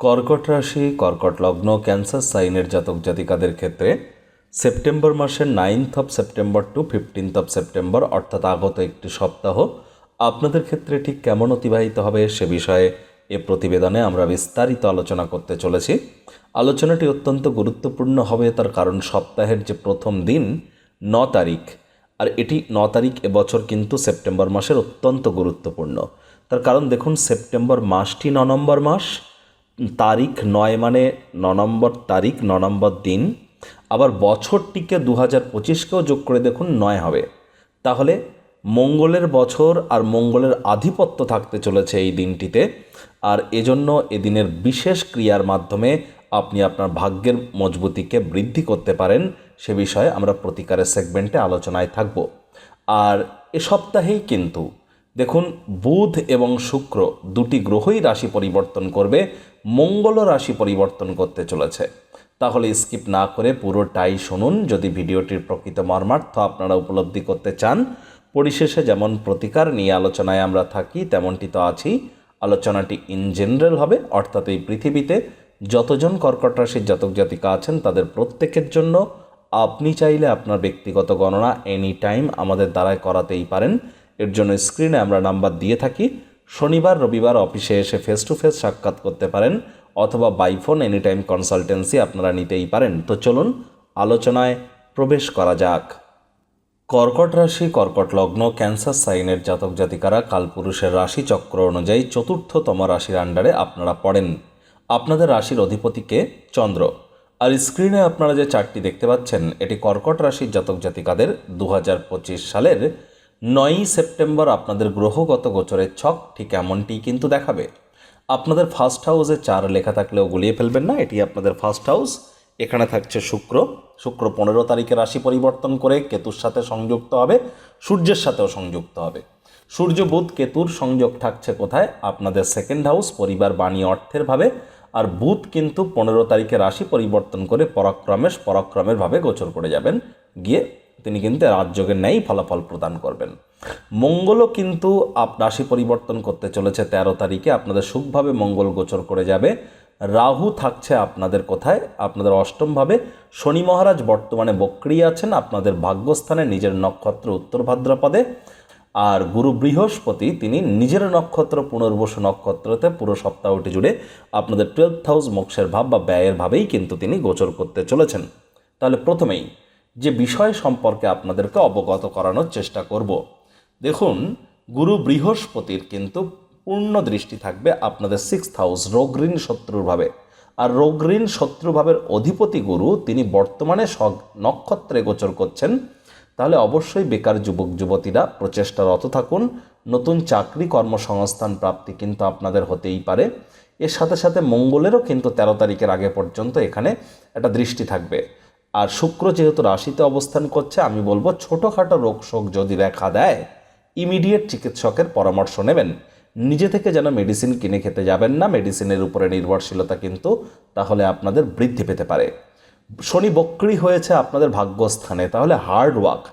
কর্কট রাশি, কর্কট লগ্ন, ক্যান্সার সাইনের জাতক জাতিকাদের ক্ষেত্রে সেপ্টেম্বর মাসের ninth of September to fifteenth of September অর্থাৎ আগত একটি সপ্তাহ, আপনাদের ক্ষেত্রে ঠিক কেমন অতিবাহিত হবে সে বিষয়ে এ প্রতিবেদনে আমরা বিস্তারিত আলোচনা করতে চলেছি। আলোচনাটি অত্যন্ত গুরুত্বপূর্ণ হবে তার কারণ সপ্তাহের যে প্রথম দিন, ন তারিখ, আর এটি ন তারিখ এবছর কিন্তু সেপ্টেম্বর মাসের অত্যন্ত গুরুত্বপূর্ণ। তার কারণ দেখুন, সেপ্টেম্বর মাসটি ন নম্বর মাস তারিখ নয় মানে ন নম্বর তারিখ, ন নম্বর দিন। আবার বছরটিকে দু হাজার পঁচিশকেও যোগ করে দেখুন, নয় হবে। তাহলে মঙ্গলের বছর আর মঙ্গলের আধিপত্য থাকতে চলেছে এই দিনটিতে। আর এজন্য এদিনের বিশেষ ক্রিয়ার মাধ্যমে আপনি আপনার ভাগ্যের মজবুতিকে বৃদ্ধি করতে পারেন। সে বিষয়ে আমরা প্রতিকারের সেগমেন্টে আলোচনায় থাকব। আর এ সপ্তাহেই কিন্তু দেখুন, বুধ এবং শুক্র দুটি গ্রহই রাশি পরিবর্তন করবে। মঙ্গলও রাশি পরিবর্তন করতে চলেছে। তাহলে স্কিপ না করে পুরোটাই শুনুন। যদি ভিডিওটির প্রকৃত মর্মার্থ আপনারা উপলব্ধি করতে চান, পরিশেষে যেমন প্রতিকার নিয়ে আলোচনায় আমরা থাকি, তেমনটি তো আছি আলোচনাটি ইন জেনারেল হবে, অর্থাৎ এই পৃথিবীতে যতজন কর্কট রাশির জাতক জাতিকা আছেন, তাদের প্রত্যেকের জন্য আপনি চাইলে আপনার ব্যক্তিগত গণনা এনি টাইম আমাদের দ্বারায় করাতেই পারেন। এর জন্য স্ক্রিনে আমরা নাম্বার দিয়ে থাকি। শনিবার, রবিবার অফিসে এসে ফেস টু ফেস সাক্ষাৎ করতে পারেন অথবা বাইফোন এনি টাইম কনসালটেন্সি আপনারা নিতেই পারেন। তো চলুন, আলোচনায় প্রবেশ করা যাক। কর্কট রাশি, কর্কট লগ্ন, ক্যান্সার সাইনের জাতক জাতিকারা কালপুরুষের রাশি চক্র অনুযায়ী চতুর্থতম রাশির আন্ডারে আপনারা পড়েন। আপনাদের রাশির অধিপতিকে চন্দ্র। আর স্ক্রিনে আপনারা যে চারটি দেখতে পাচ্ছেন, এটি কর্কট রাশির জাতক জাতিকাদের দু হাজার পঁচিশ সালের নয়ই সেপ্টেম্বর আপনাদের গ্রহগত গোচরের ছক ঠিক এমনটিই কিন্তু দেখাবে। আপনাদের ফার্স্ট হাউসে চার লেখা থাকলেও গুলিয়ে ফেলবেন না, এটি আপনাদের ফার্স্ট হাউস এখানে থাকছে শুক্র। শুক্র পনেরো তারিখে রাশি পরিবর্তন করে কেতুর সাথে সংযুক্ত হবে, সূর্যের সাথেও সংযুক্ত হবে। সূর্য, বুধ, কেতুর সংযোগ থাকছে কোথায়? আপনাদের সেকেন্ড হাউস পরিবার, বাণী, অর্থের ভাবে। আর বুধ কিন্তু পনেরো তারিখে রাশি পরিবর্তন করে পরাক্রমেশ পরাক্রমের ভাবে গোচর করে যাবেন। গিয়ে তিনি কিন্তু রাজযোগের ন্যায় ফলাফল প্রদান করবেন। মঙ্গলও কিন্তু আপ রাশি পরিবর্তন করতে চলেছে তেরো তারিখে। আপনাদের সুখভাবে মঙ্গল গোচর করে যাবে। রাহু থাকছে আপনাদের কোথায়? আপনাদের অষ্টমভাবে শনি মহারাজ বর্তমানে বক্রিয় আছেন। আপনাদের ভাগ্যস্থানে নিজের নক্ষত্র উত্তর ভাদ্রপদে। আর গুরু বৃহস্পতি, তিনি নিজের নক্ষত্র পুনর্বসু নক্ষত্রতে পুরো সপ্তাহটি জুড়ে আপনাদের টুয়েলভ হাউস মোক্ষের ভাব বা ব্যয়ের ভাবেই কিন্তু তিনি গোচর করতে চলেছেন। তাহলে প্রথমেই যে বিষয় সম্পর্কে আপনাদেরকে অবগত করানোর চেষ্টা করব। দেখুন, গুরু বৃহস্পতির কিন্তু পূর্ণ দৃষ্টি থাকবে আপনাদের সিক্স হাউস রোগঋণ শত্রুভাবে। আর রোগঋণ শত্রুভাবের অধিপতি গুরু, তিনি বর্তমানে সগ, নক্ষত্রে গোচর করছেন। তাহলে অবশ্যই বেকার যুবক, যুবতীরা প্রচেষ্টারত থাকুন। নতুন চাকরি কর্মসংস্থান প্রাপ্তি কিন্তু আপনাদের হতেই পারে। এর সাথে সাথে মঙ্গলেরও কিন্তু তেরো তারিখের আগে পর্যন্ত এখানে একটা দৃষ্টি থাকবে। আর শুক্র যেহেতু রাশিতে অবস্থান করছে, আমি বলব ছোটোখাটো রোগ শোক যদি দেখা দেয় ইমিডিয়েট চিকিৎসকের পরামর্শ নেবেন। নিজে থেকে যেন মেডিসিন কিনে খেতে যাবেন না মেডিসিনের উপরে নির্ভরশীলতা কিন্তু তাহলে আপনাদের বৃদ্ধি পেতে পারে। শনি বক্রি হয়েছে আপনাদের ভাগ্যস্থানে, তাহলে হার্ড ওয়ার্ক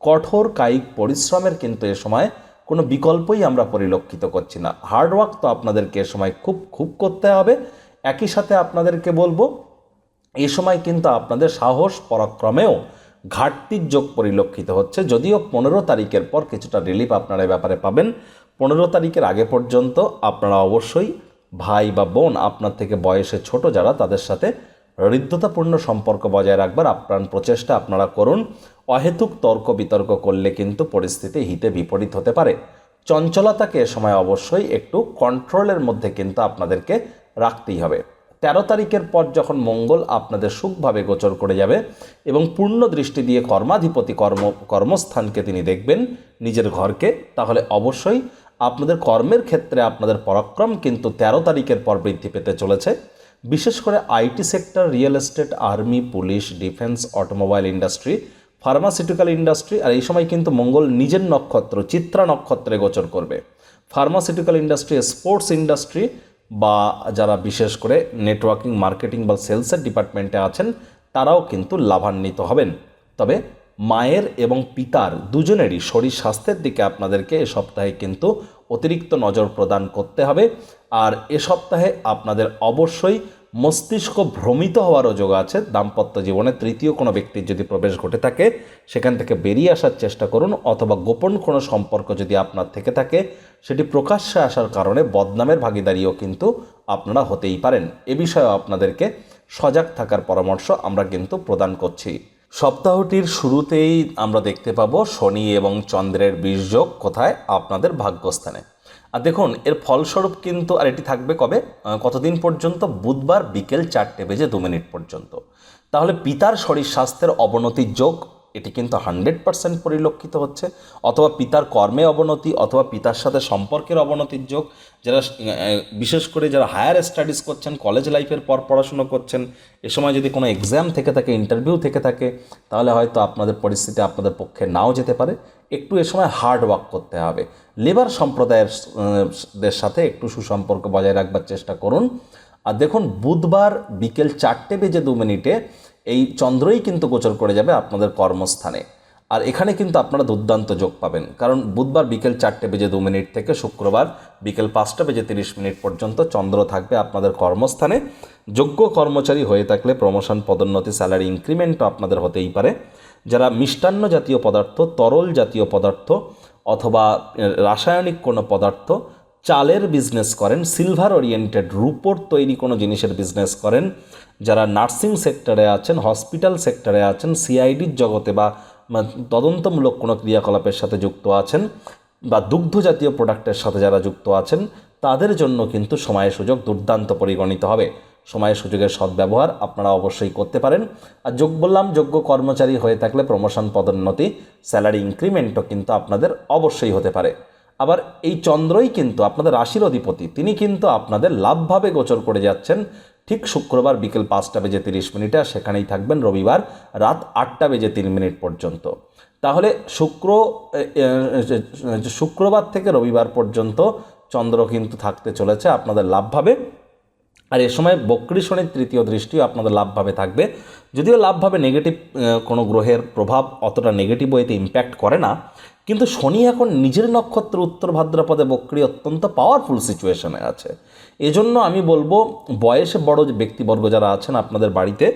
কঠোর কায়িক পরিশ্রমের কিন্তু এ সময় কোনো বিকল্পই আমরা পরিলক্ষিত করছি না। হার্ড ওয়ার্ক তো আপনাদেরকে এ সময় খুব খুব করতে হবে। একই সাথে আপনাদেরকে বলব এ সময় কিন্তু আপনাদের সাহস পরাক্রমেও ঘাটতির যোগ পরিলক্ষিত হচ্ছে। যদিও পনেরো তারিখের পর কিছুটা রিলিফ আপনারা এ ব্যাপারে পাবেন। পনেরো তারিখের আগে পর্যন্ত আপনারা অবশ্যই ভাই বা বোন, আপনার থেকে বয়সে ছোট যারা, তাদের সাথে হৃদ্যতাপূর্ণ সম্পর্ক বজায় রাখবার আপ্রাণ প্রচেষ্টা আপনারা করুন। অহেতুক তর্ক বিতর্ক করলে কিন্তু পরিস্থিতি হিতে বিপরীত হতে পারে। চঞ্চলতাকে এ সময় অবশ্যই একটু কন্ট্রোলের মধ্যে কিন্তু আপনাদেরকে রাখতেই হবে। তেরো তারিখের পর যখন মঙ্গল আপনাদের সুখভাবে গোচর করে যাবে এবং পূর্ণ দৃষ্টি দিয়ে কর্মাধিপতি কর্ম, কর্মস্থানকে তিনি দেখবেন নিজের ঘরকে, তাহলে অবশ্যই আপনাদের কর্মের ক্ষেত্রে আপনাদের পরাক্রম কিন্তু তেরো তারিখের পর বৃদ্ধি পেতে চলেছে। বিশেষ করে IT sector, real estate, army, police, defence, automobile industry, pharmaceutical industry, আর এই সময় কিন্তু মঙ্গল নিজের নক্ষত্র, চিত্রা নক্ষত্রে গোচর করবে। ফার্মাসিউটিক্যাল ইন্ডাস্ট্রি, স্পোর্টস ইন্ডাস্ট্রি বা যারা বিশেষ করে নেটওয়ার্কিং মার্কেটিং বা সেলসের ডিপার্টমেন্টে আছেন, তারাও কিন্তু লাভান্বিত হবেন। তবে মায়ের এবং পিতার দুজনেরই শরীর স্বাস্থ্যের দিকে আপনাদেরকে এ সপ্তাহে কিন্তু অতিরিক্ত নজর প্রদান করতে হবে। আর এ সপ্তাহে আপনাদের অবশ্যই মস্তিষ্ক ভ্রমিত হওয়ারও যোগ আছে। দাম্পত্য জীবনে তৃতীয় কোনো ব্যক্তির যদি প্রবেশ ঘটে থাকে, সেখান থেকে বেরিয়ে আসার চেষ্টা করুন অথবা গোপন কোনো সম্পর্ক যদি আপনার থেকে থাকে, সেটি প্রকাশ্যে আসার কারণে বদনামের ভাগিদারিও কিন্তু আপনারা হতেই পারেন। এ বিষয়ে আপনাদেরকে সজাগ থাকার পরামর্শ আমরা কিন্তু প্রদান করছি। সপ্তাহটির শুরুতেই আমরা দেখতে পাবো শনি এবং চন্দ্রের বীর্যোগ কোথায়? আপনাদের ভাগ্যস্থানে। আর দেখুন, এর ফলস্বরূপ কিন্তু আর এটি থাকবে কবে? কতদিন পর্যন্ত? বুধবার বিকেল চারটে বেজে দু মিনিট পর্যন্ত। তাহলে পিতার শরীর স্বাস্থ্যের অবনতি যোগ এটি কিন্তু হান্ড্রেড পার্সেন্ট পরিলক্ষিত হচ্ছে। অথবা পিতার কর্মে অবনতি অথবা পিতার সাথে সম্পর্কের অবনতির যোগ, যারা বিশেষ করে যারা হায়ার স্টাডিজ করছেন কলেজ লাইফের পর পড়াশুনো করছেন, এ সময় যদি কোনো এক্সাম থেকে থাকে ইন্টারভিউ থেকে থাকে, তাহলে হয়তো আপনাদের পরিস্থিতি আপনাদের পক্ষে নাও যেতে পারে। একটু এ সময় হার্ড ওয়ার্ক করতে হবে। লেবার সম্প্রদায়ের সাথে একটু সুসম্পর্ক বজায় রাখবার চেষ্টা করুন। আর দেখুন, বুধবার বিকেল চারটে বেজে দু মিনিটে এই চন্দ্রই কিন্তু গোচর করে যাবে আপনাদের কর্মস্থানে। আর এখানে কিন্তু আপনারা দুর্দান্ত যোগ পাবেন। কারণ বুধবার বিকেল চারটে বেজে দু মিনিট থেকে শুক্রবার বিকেল পাঁচটা বেজে তিরিশ মিনিট পর্যন্ত চন্দ্র থাকবে আপনাদের কর্মস্থানে। যোগ্য কর্মচারী হয়ে থাকলে প্রমোশন পদোন্নতি স্যালারি ইনক্রিমেন্টও আপনাদের হতেই পারে। যারা মিষ্টান্ন জাতীয় পদার্থ, তরল জাতীয় পদার্থ অথবা রাসায়নিক কোনো পদার্থ চালের বিজনেস করেন সিলভার ওরিয়েন্টেড রূপোর তৈরি কোনো জিনিসের বিজনেস করেন, যারা নার্সিং সেক্টরে আছেন হসপিটাল সেক্টরে আছেন সিআইডির জগতে বা তদন্তমূলক কোনো ক্রিয়াকলাপের সাথে যুক্ত আছেন বা দুগ্ধ জাতীয় প্রোডাক্টের সাথে যারা যুক্ত আছেন, তাদের জন্য কিন্তু সময় সুযোগ দুর্দান্ত পরিগণিত হবে। সময় সুযোগের সদ্ব্যবহার আপনারা অবশ্যই করতে পারেন। আর যোগ বললাম, যোগ্য কর্মচারী হয়ে থাকলে প্রমোশন পদোন্নতি স্যালারি ইনক্রিমেন্টও কিন্তু আপনাদের অবশ্যই হতে পারে। আবার এই চন্দ্রই কিন্তু আপনাদের রাশির অধিপতি। তিনি কিন্তু আপনাদের লাভভাবে গোচর করে যাচ্ছেন। ঠিক শুক্রবার বিকেল পাঁচটা বেজে তিরিশ মিনিটে, আর সেখানেই থাকবেন রবিবার রাত আটটা বেজে তিন মিনিট পর্যন্ত। তাহলে শুক্র শুক্রবার থেকে রবিবার পর্যন্ত চন্দ্র কিন্তু থাকতে চলেছে আপনাদের লাভভাবে। আর এ সময় বক্রী শনির তৃতীয় দৃষ্টিও আপনাদের লাভভাবে থাকবে। যদিও লাভভাবে নেগেটিভ কোনো গ্রহের প্রভাব অতটা নেগেটিভ ওয়েতে ইম্প্যাক্ট করে না। কিন্তু শনি এখন নিজের নক্ষত্র উত্তর ভাদ্রপদে বক্রী অত্যন্ত পাওয়ারফুল সিচুয়েশনে আছে। এজন্য আমি বলব, বয়সে বড় যে ব্যক্তিবর্গ যারা আছেন আপনাদের বাড়িতে,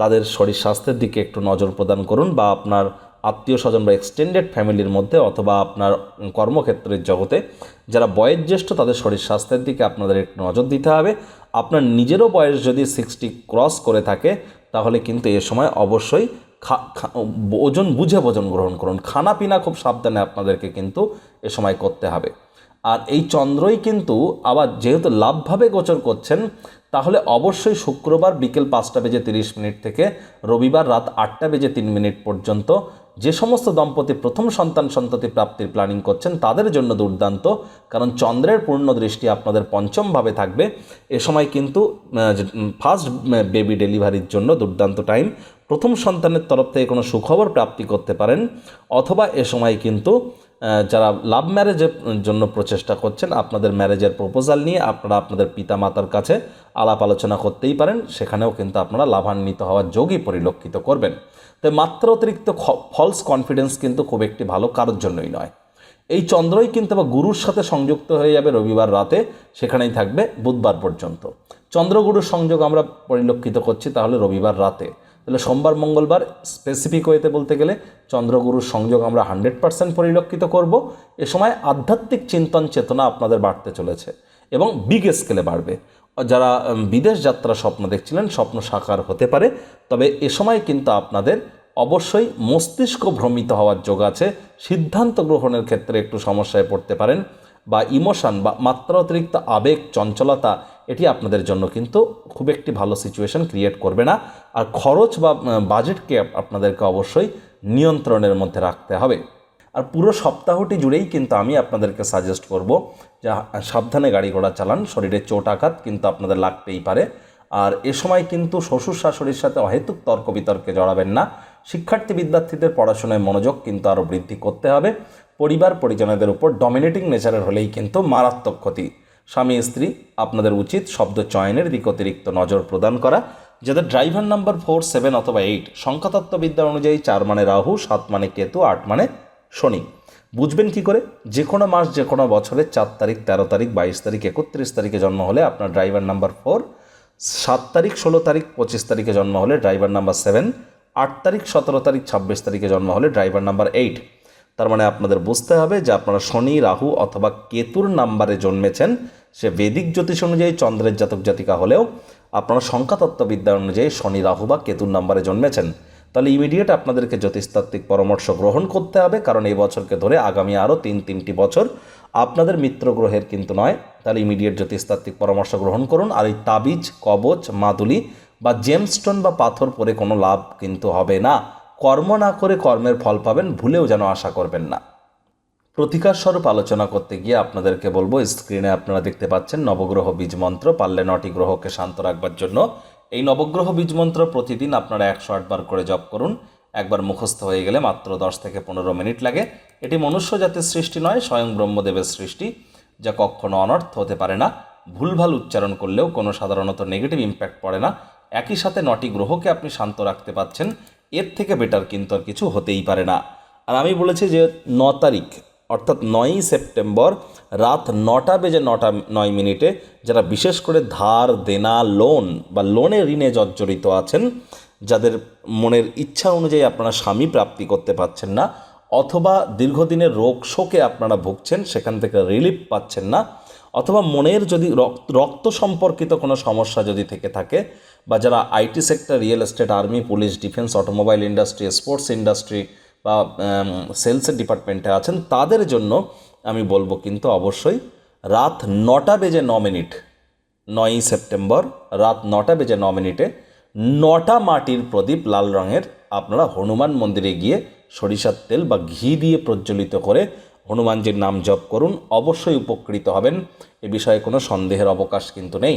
তাদের শরীর স্বাস্থ্যের দিকে একটু নজর প্রদান করুন বা আপনার আত্মীয় স্বজন বা এক্সটেন্ডেড ফ্যামিলির মধ্যে অথবা আপনার কর্মক্ষেত্রের জগতে, যারা বয়োজ্যেষ্ঠ তাদের শরীর স্বাস্থ্যের দিকে আপনাদের একটু নজর দিতে হবে। আপনার নিজেরও বয়স যদি সিক্সটি ক্রস করে থাকে, তাহলে কিন্তু এ সময় অবশ্যই ওজন বুঝে ভোজন গ্রহণ করুন। খানা পিনা খুব সাবধানে আপনাদেরকে কিন্তু এ সময় করতে হবে। আর এই চন্দ্রই কিন্তু আবার যেহেতু লাভভাবে গোচর করছেন, তাহলে অবশ্যই শুক্রবার বিকেল পাঁচটা বেজে তিরিশ মিনিট থেকে রবিবার রাত আটটা বেজে তিন মিনিট পর্যন্ত যে সমস্ত দম্পতি প্রথম সন্তান সন্ততি প্রাপ্তির প্ল্যানিং করছেন, তাদের জন্য দুর্দান্ত। কারণ চন্দ্রের পূর্ণ দৃষ্টি আপনাদের পঞ্চমভাবে থাকবে। এ সময় কিন্তু ফার্স্ট বেবি ডেলিভারির জন্য দুর্দান্ত টাইম প্রথম সন্তানের তরফ থেকে কোনো সুখবর প্রাপ্তি করতে পারেন। অথবা এ সময় কিন্তু যারা লাভ ম্যারেজের জন্য প্রচেষ্টা করছেন, আপনাদের ম্যারেজের প্রপোজাল নিয়ে আপনারা আপনাদের পিতামাতার কাছে আলাপ আলোচনা করতেই পারেন। সেখানেও কিন্তু আপনারা লাভান্বিত হওয়ার যোগই পরিলক্ষিত করবেন। তাই মাত্র অতিরিক্ত ফলস কনফিডেন্স কিন্তু খুব একটি ভালো কারোর জন্যই নয়। এই চন্দ্রই কিন্তু আবার গুরুর সাথে সংযুক্ত হয়ে যাবে রবিবার রাতে, সেখানেই থাকবে বুধবার পর্যন্ত। চন্দ্রগুরুর সংযোগ আমরা পরিলক্ষিত করছি তাহলে রবিবার রাতে। তাহলে সোমবার, মঙ্গলবার স্পেসিফিক ওয়েতে বলতে গেলে চন্দ্রগুরুর সংযোগ আমরা হান্ড্রেড পার্সেন্ট পরিলক্ষিত করব। এ সময় আধ্যাত্মিক চিন্তন চেতনা আপনাদের বাড়তে চলেছে এবং বিগ স্কেলে বাড়বে। যারা বিদেশ যাত্রা স্বপ্ন দেখছিলেন, স্বপ্ন সাকার হতে পারে, তবে এ সময় কিন্তু আপনাদের অবশ্যই মস্তিষ্ক ভ্রমিত হওয়ার যোগ আছে। সিদ্ধান্ত গ্রহণের ক্ষেত্রে একটু সমস্যায় পড়তে পারেন বা ইমোশন বা মাত্রা অতিরিক্ত আবেগ, চঞ্চলতা, এটি আপনাদের জন্য কিন্তু খুব একটি ভালো সিচুয়েশন ক্রিয়েট করবে না। আর খরচ বা বাজেটকে আপনাদেরকে অবশ্যই নিয়ন্ত্রণের মধ্যে রাখতে হবে। আর পুরো সপ্তাহটি জুড়েই কিন্তু আমি আপনাদেরকে সাজেস্ট করব যে সাবধানে গাড়ি ঘোড়া চালান, শরীরে চোট আঘাত কিন্তু আপনাদের লাগতেই পারে। আর এ সময় কিন্তু শ্বশুর শাশুড়ির সাথে অহেতুক তর্ক বিতর্কে জড়াবেন না। শিক্ষার্থী বিদ্যার্থীদের পড়াশোনায় মনোযোগ কিন্তু আরও বৃদ্ধি করতে হবে। পরিবার পরিজনদের উপর ডমিনেটিং নেচারের হলেই কিন্তু মারাত্মক ক্ষতি। স্বামী, স্ত্রী, আপনাদের উচিত শব্দ চয়নের দিকে অতিরিক্ত নজর প্রদান করা, যাদের ড্রাইভার নাম্বার ফোর সেভেন অথবা এইট সংখ্যাতত্ত্ববিদ্যা অনুযায়ী চার মানে রাহু, সাত মানে কেতু, আট মানে শনি। বুঝবেন কি করে? যে কোনো মাস, যে কোনো বছরের চার তারিখ, তেরো তারিখ, বাইশ তারিখ, একত্রিশ তারিখে জন্ম হলে আপনার ড্রাইভার নাম্বার ফোর। সাত তারিখ, ষোলো তারিখ, পঁচিশ তারিখে জন্ম হলে ড্রাইভার নাম্বার সেভেন। আট তারিখ, সতেরো তারিখ, ছাব্বিশ তারিখে জন্ম হলে ড্রাইভার নাম্বার এইট। তার মানে আপনাদের বুঝতে হবে যে আপনারা শনি, রাহু অথবা কেতুর নাম্বারে জন্মেছেন। সে বেদিক জ্যোতিষ অনুযায়ী, চন্দ্রের জাতক জাতিকা হলেও আপনারা সংখ্যাতত্ত্ববিদ্যা অনুযায়ী শনি, রাহু বা কেতুর নাম্বারে জন্মেছেন। তাহলে ইমিডিয়েট আপনাদেরকে জ্যোতিষতাত্ত্বিক পরামর্শ গ্রহণ করতে হবে, কারণ এই বছরকে ধরে আগামী আরও তিন তিনটি বছর আপনাদের মিত্র গ্রহের কিন্তু নয়। তাহলে ইমিডিয়েট জ্যোতিষতাত্ত্বিক পরামর্শ গ্রহণ করুন। আর এই তাবিজ, কবচ, মাদুলি বা জেমস্টোন বা পাথর পরে কোনো লাভ কিন্তু হবে না। কর্ম না করে কর্মের ফল পাবেন, ভুলেও যেন আশা করবেন না। প্রতিকার স্বরূপ আলোচনা করতে গিয়ে আপনাদেরকে বলব স্ক্রিনে আপনারা দেখতে পাচ্ছেন নবগ্রহ বীজ মন্ত্র, পারলে নটি গ্রহকে শান্ত রাখবার জন্য এই নবগ্রহ বীজ মন্ত্র প্রতিদিন আপনারা একশো আটবার করে জপ করুন। একবার মুখস্থ হয়ে গেলে মাত্র দশ থেকে পনেরো মিনিট লাগে। এটি মনুষ্য জাতির সৃষ্টি নয়, স্বয়ং ব্রহ্মদেবের সৃষ্টি, যা কখনো অনর্থ হতে পারে না। ভুলভাল উচ্চারণ করলেও কোনো সাধারণত নেগেটিভ ইম্প্যাক্ট পড়ে না। একই সাথে নটি গ্রহকে আপনি শান্ত রাখতে পাচ্ছেন এর থেকে বেটার কিন্তু আর কিছু হতেই পারে না। আর আমি বলেছি যে ন তারিখ অর্থাৎ নয়ই সেপ্টেম্বর রাত নটা বেজে নটা, নয় মিনিটে যারা বিশেষ করে ধার, দেনা, লোন বা লোনে ঋণে জর্জরিত আছেন, যাদের মনের ইচ্ছা অনুযায়ী আপনারা স্বামী প্রাপ্তি করতে পারছেন না অথবা দীর্ঘদিনের রোগ শোকে আপনারা ভুগছেন, সেখান থেকে রিলিফ পাচ্ছেন না অথবা মনের যদি রক্ত রক্ত সম্পর্কিত কোনো সমস্যা যদি থেকে থাকে বা যারা IT sector, real estate, army, police, defence, automobile industry, sports industry বা সেলসের ডিপার্টমেন্টে আছেন, তাদের জন্য আমি বলব কিন্তু অবশ্যই রাত নটা বেজে ন মিনিট, নয়ই সেপ্টেম্বর, রাত নটা বেজে ন মিনিটে নটা মাটির প্রদীপ লাল রঙের আপনারা হনুমান মন্দিরে গিয়ে সরিষার তেল বা ঘি দিয়ে প্রজ্বলিত করে হনুমানজির নাম জপ করুন। অবশ্যই উপকৃত হবেন, এ বিষয়ে কোনো সন্দেহের অবকাশ কিন্তু নেই।